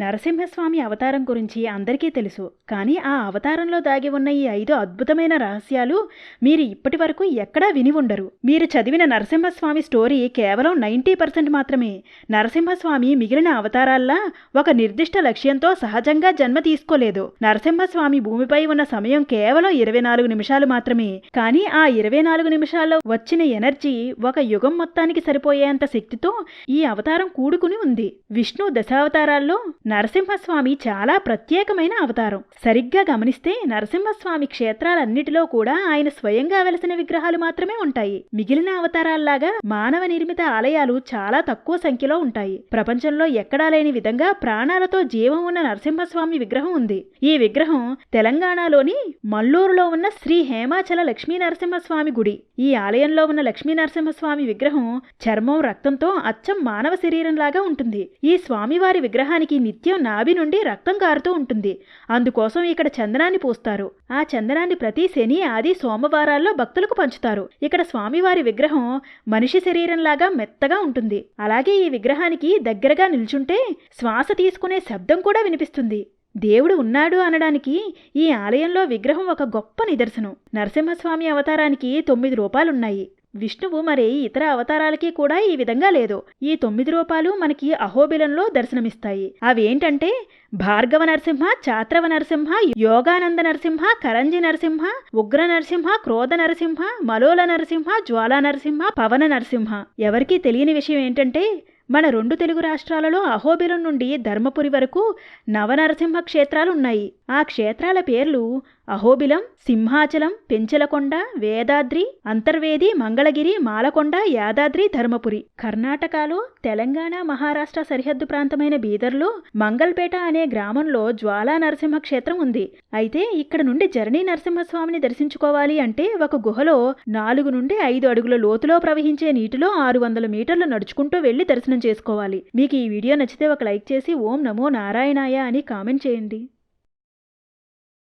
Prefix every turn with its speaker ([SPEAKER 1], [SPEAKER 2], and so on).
[SPEAKER 1] నరసింహస్వామి అవతారం గురించి అందరికీ తెలుసు. కానీ ఆ అవతారంలో దాగి ఉన్న ఈ ఐదు అద్భుతమైన రహస్యాలు మీరు ఇప్పటి వరకు ఎక్కడా విని ఉండరు. మీరు చదివిన నరసింహస్వామి స్టోరీ కేవలం నైంటీ పర్సెంట్ మాత్రమే. నరసింహస్వామి మిగిలిన అవతారాల్లా ఒక నిర్దిష్ట లక్ష్యంతో సహజంగా జన్మ తీసుకోలేదు. నరసింహస్వామి భూమిపై ఉన్న సమయం కేవలం ఇరవై నాలుగు నిమిషాలు మాత్రమే. కానీ ఆ ఇరవై నాలుగు నిమిషాల్లో వచ్చిన ఎనర్జీ ఒక యుగం మొత్తానికి సరిపోయేంత శక్తితో ఈ అవతారం కూడుకుని ఉంది. విష్ణు దశావతారాల్లో నరసింహస్వామి చాలా ప్రత్యేకమైన అవతారం. సరిగ్గా గమనిస్తే నరసింహస్వామి క్షేత్రాలన్నిటిలో కూడా ఆయన స్వయంగా వెలసిన విగ్రహాలు మాత్రమే ఉంటాయి. మిగిలిన అవతారాల్లాగా మానవ నిర్మిత ఆలయాలు చాలా తక్కువ సంఖ్యలో ఉంటాయి. ప్రపంచంలో ఎక్కడా లేని విధంగా ప్రాణాలతో జీవం ఉన్న నరసింహస్వామి విగ్రహం ఉంది. ఈ విగ్రహం తెలంగాణలోని మల్లూరులో ఉన్న శ్రీ హేమాచల లక్ష్మీ నరసింహస్వామి గుడి. ఈ ఆలయంలో ఉన్న లక్ష్మీ నరసింహస్వామి విగ్రహం చర్మం రక్తంతో అచ్చం మానవ శరీరంలాగా ఉంటుంది. ఈ స్వామివారి విగ్రహానికి నిత్య నాభి నుండి రక్తం కారుతూ ఉంటుంది. అందుకోసం ఇక్కడ చందనాన్ని పూస్తారు. ఆ చందనాన్ని ప్రతి శని ఆది సోమవారాల్లో భక్తులకు పంచుతారు. ఇక్కడ స్వామివారి విగ్రహం మనిషి శరీరంలాగా మెత్తగా ఉంటుంది. అలాగే ఈ విగ్రహానికి దగ్గరగా నిల్చుంటే శ్వాస తీసుకునే శబ్దం కూడా వినిపిస్తుంది. దేవుడు ఉన్నాడు అనడానికి ఈ ఆలయంలో విగ్రహం ఒక గొప్ప నిదర్శనం. నరసింహస్వామి అవతారానికి తొమ్మిది రూపాలున్నాయి. విష్ణువు మరి ఇతర అవతారాలకి కూడా ఈ విధంగా లేదు. ఈ తొమ్మిది రూపాలు మనకి అహోబిలంలో దర్శనమిస్తాయి. అవేంటంటే భార్గవ నరసింహ చాత్రవ నరసింహ యోగానంద నరసింహ కరంజి నరసింహ ఉగ్ర నరసింహ క్రోధ నరసింహ మలోల నరసింహ జ్వాలా నరసింహ పవన నరసింహ. ఎవరికీ తెలియని విషయం ఏంటంటే మన రెండు తెలుగు రాష్ట్రాలలో అహోబిలం నుండి ధర్మపురి వరకు నవనరసింహ క్షేత్రాలు ఉన్నాయి ఆ క్షేత్రాల పేర్లు అహోబిలం సింహాచలం పెంచలకొండ వేదాద్రి అంతర్వేది మంగళగిరి మాలకొండ యాదాద్రి ధర్మపురి. కర్ణాటకలో తెలంగాణ మహారాష్ట్ర సరిహద్దు ప్రాంతమైన బీదర్లో మంగల్పేట అనే గ్రామంలో జ్వాలా నరసింహ క్షేత్రం ఉంది. అయితే ఇక్కడ నుండి జరణి నరసింహస్వామిని దర్శించుకోవాలి అంటే ఒక గుహలో నాలుగు నుండి ఐదు అడుగుల లోతులో ప్రవహించే నీటిలో ఆరు వందల మీటర్లు నడుచుకుంటూ వెళ్ళి దర్శనం చేసుకోవాలి. మీకు ఈ వీడియో నచ్చితే ఒక లైక్ చేసి ఓం నమో నారాయణాయ అని కామెంట్ చేయండి.